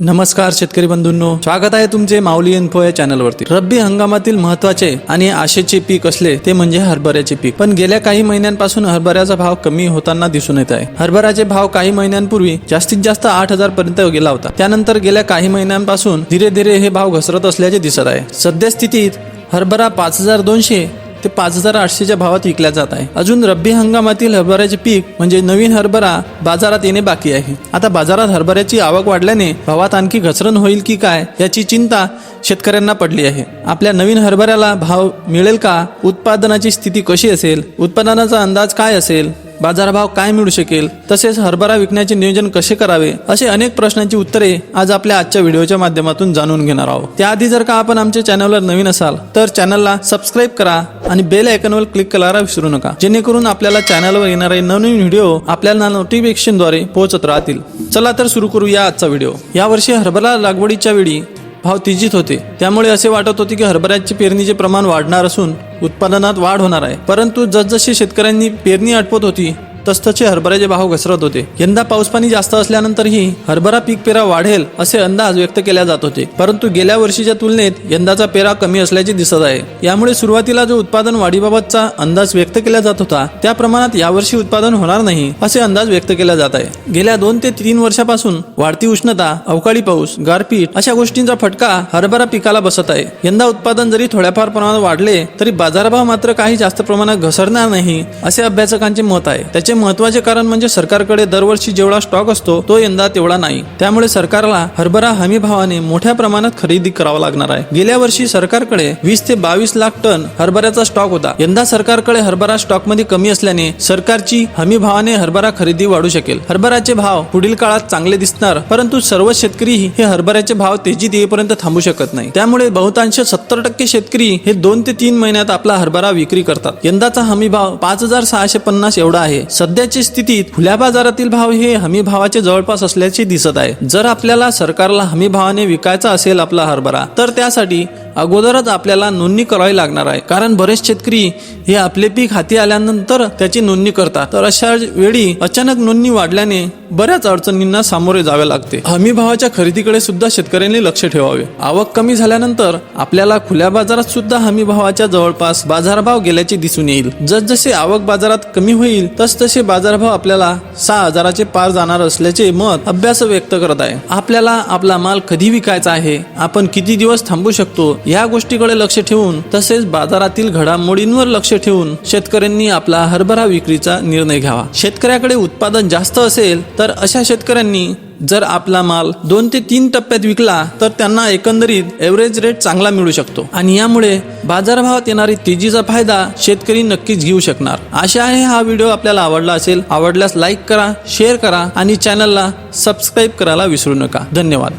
नमस्कार शेतकरी बंधूंनो. स्वागत आहे तुमचे माऊली इन्फो या चॅनलवरती. रब्बी हंगामातील महत्त्वाचे आणि आशेचे पीक असले ते म्हणजे हरभऱ्याचे पीक. पण गेल्या काही महिन्यांपासून हरभऱ्याचा भाव कमी होताना दिसून येत आहे. हरभऱ्याचे भाव काही महिन्यांपूर्वी जास्तीत जास्त आठ हजार पर्यंत गेला होता. त्यानंतर गेल्या काही महिन्यांपासून धीरे धीरे हे भाव घसरत असल्याचे दिसत आहे. सध्या स्थितीत हरभरा पाच हजार दोनशे ते पाच हजार आठशेच्या भावात विकल्या जात आहे. अजून रब्बी हंगामातील हरभऱ्याचे पीक म्हणजे नवीन हरभरा बाजारात येणे बाकी आहे. आता बाजारात हरभऱ्याची आवक वाढल्याने भावात आणखी घसरण होईल की काय याची चिंता शेतकऱ्यांना पडली आहे. आपल्या नवीन हरभऱ्याला भाव मिळेल का? उत्पादनाची स्थिती कशी असेल? उत्पादनाचा अंदाज काय असेल? बाजारभाव काय मिळू शकेल तसेच हरभरा विकण्याचे नियोजन कसे करावे असे अनेक प्रश्नांची उत्तरे आज आपल्या आजच्या व्हिडिओच्या माध्यमातून जाणून घेणार आहोत. त्याआधी जर का आपण आमच्या चॅनलवर नवीन असाल तर चॅनलला सबस्क्राईब करा आणि बेल आयकॉनवर क्लिक करायला विसरू नका जेणेकरून आपल्याला चॅनलवर येणारे नवीन व्हिडिओ आपल्याला नोटिफिकेशनद्वारे पोहोचत राहतील. चला तर सुरू करूया आजचा व्हिडिओ. यावर्षी हरभरा लागवडीच्या वेळी भाव तेजीत होते. त्यामुळे असे वाटत होते की हरभऱ्याचे पेरणीचे प्रमाण वाढणार असून उत्पादनात वाढ होणार आहे. परंतु जसजशी शेतकऱ्यांनी पेरणी आटपत होती तसतसे हरभऱ्याचे भाव घसरत होते. यंदा पाऊस पाणी जास्त असल्यानंतरही हरभरा पीक पेरा वाढेल असे अंदाज व्यक्त केल्या जात होते. परंतु गेल्या वर्षीच्या तुलनेत यंदाचा पेरा कमी असल्याचे दिसत आहे. यामुळे सुरुवातीला जो उत्पादन वाढीबाबतचा अंदाज व्यक्त केला जात होता त्या प्रमाणात यावर्षी उत्पादन होणार नाही असे अंदाज व्यक्त केला जात आहे. गेल्या दोन ते तीन वर्षापासून वाढती उष्णता अवकाळी पाऊस गारपीट अशा गोष्टींचा फटका हरभरा पिकाला बसत आहे. यंदा उत्पादन जरी थोड्याफार प्रमाणात वाढले तरी बाजारभाव मात्र काही जास्त प्रमाणात घसरणार नाही असे अभ्यासकांचे मत आहे. त्याचे महत्त्वाचे कारण म्हणजे सरकारकडे दरवर्षी जेवढा स्टॉक असतो तो यंदा तेवढा नाही. त्यामुळे सरकारला हरभरा हमी भावाने मोठ्या प्रमाणात खरेदी करावा लागणार आहे. गेल्या वर्षी सरकारकडे वीस ते बावीस लाख टन हरभऱ्याचा स्टॉक होता. यंदा सरकारकडे हरभरा स्टॉकमध्ये कमी असल्याने सरकारची हमी भावाने हरभरा खरेदी वाढू शकेल. हरभऱ्याचे भाव पुढील काळात चांगले दिसणार परंतु सर्व शेतकरी हे हरभऱ्याचे भाव तेजीत येईपर्यंत थांबू शकत नाही. त्यामुळे बहुतांश सत्तर टक्के शेतकरी हे दोन ते तीन महिन्यात आपला हरभरा विक्री करतात. यंदाचा हमी भाव पाच हजार सहाशे पन्नास एवढा आहे. सध्याची स्थितीत खुल्या बाजारातील भाव हे हमी भावाचे जवळपास असल्याचे दिसत आहे. जर आपल्याला सरकारला हमी भावाने विकायचा असेल आपला हरभरा तर त्यासाठी अगोदरच आपल्याला नोंदणी करावी लागणार आहे. कारण बरेच शेतकरी हे आपले पीक हाती आल्यानंतर त्याची नोंदणी करतात. तर अशा वेळी अचानक नोंदणी वाढल्याने बऱ्याच अडचणींना सामोरे जावे लागते. हमी भावाच्या खरेदीकडे सुद्धा शेतकऱ्यांनी लक्ष ठेवावे. आवक कमी झाल्यानंतर आपल्याला खुल्या बाजारात सुद्धा हमी भावाच्या जवळपास बाजारभाव गेल्याचे दिसून येईल. जसजसे आवक बाजारात कमी होईल तसतसे बाजारभाव आपल्याला सहा हजाराचे पार जाणार असल्याचे मत अभ्यास व्यक्त करत आहे. आपल्याला आपला माल कधी विकायचा आहे? आपण किती दिवस थांबू शकतो? या गोष्टीकडे लक्ष ठेवून तसेच बाजारातील घडामोडींवर लक्ष ठेवून शेतकऱ्यांनी आपला हरभरा विक्रीचा निर्णय घ्यावा. शेतकऱ्याकडे उत्पादन जास्त असेल तर अशा शेतकऱ्यांनी जर आपला माल दोन ते तीन टप्प्यात विकला तर त्यांना एकंदरीत एव्हरेज रेट चांगला मिळू शकतो. आणि यामुळे बाजारभावात येणारी तेजीचा फायदा शेतकरी नक्कीच घेऊ शकणार. आशा आहे हा व्हिडिओ आपल्याला आवडला असेल. आवडल्यास लाईक करा शेअर करा आणि चॅनलला सबस्क्राईब करायला विसरू नका. धन्यवाद.